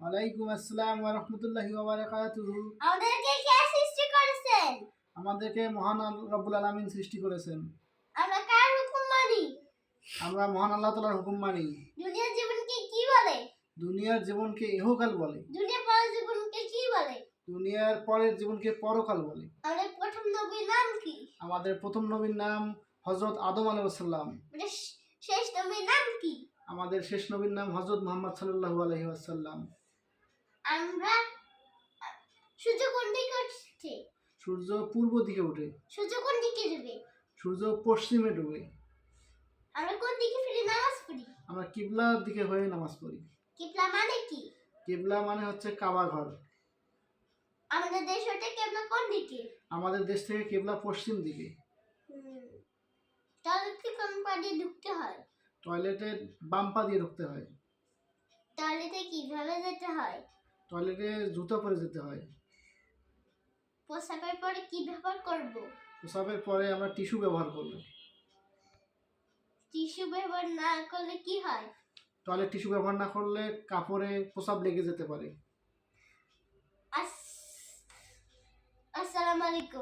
ওয়ালাইকুম আসসালাম ওয়া রাহমাতুল্লাহি ওয়া বারাকাতুহু। আমাদেরকে কে সৃষ্টি করেছেন? আমাদেরকে মহান রব্বুল আলামিন সৃষ্টি করেছেন। আমরা কার হুকুম মানি? আমরা মহান আল্লাহ তাআলার হুকুম মানি। দুনিয়ার জীবনকে কি বলে? দুনিয়ার জীবনকে ইহকাল বলে। দুনিয়ার পর জীবনকে কি বলে? দুনিয়ার পরের জীবনকে পরকাল বলে। আমাদের প্রথম নবীর নাম কি? আমাদের প্রথম নবীর নাম হজরত আদম আলাইসাল্লাম আমাদের শেষ নবীর নাম কি? আমাদের শেষ নবীর নাম হজরত মোহাম্মদ সাল্লাল্লাহু আলাইহি ওয়াসাল্লাম। আমরা সূর্য কোন দিকে উঠছে? সূর্য পূর্ব দিকে ওঠে সূর্য কোন দিকে ডুবে? সূর্য পশ্চিমে ডুবে। আমরা কোন দিকে ফিরে নামাজ পড়ি? আমরা কিবলার দিকে হয়ে নামাজ পড়ি। কিবলা মানে কি? কিবলা মানে হচ্ছে কাবা ঘর। আমাদের দেশ হতে কেবলা কোন দিকে? আমাদের দেশ থেকে কিবলা পশ্চিম দিকে। কি কোন পা দিয়ে ঢুকতে হয়? টয়লেটে বাম পা দিয়ে ঢুকতে হয়। টয়লেটে কীভাবে যেতে হয়? টয়লেটে জুতো পরে যেতে হয়। প্রস্রাবের পরে কি ব্যবহার করব? প্রসাবের পরে আমরা টিস্যু ব্যবহার করব। টিস্যু ব্যবহার না করলে কি হয়? টয়লেট টিস্যু ব্যবহার না করলে কাপড়ে প্রসাব লেগে যেতে পারে। আস আসসালামু আলাইকুম।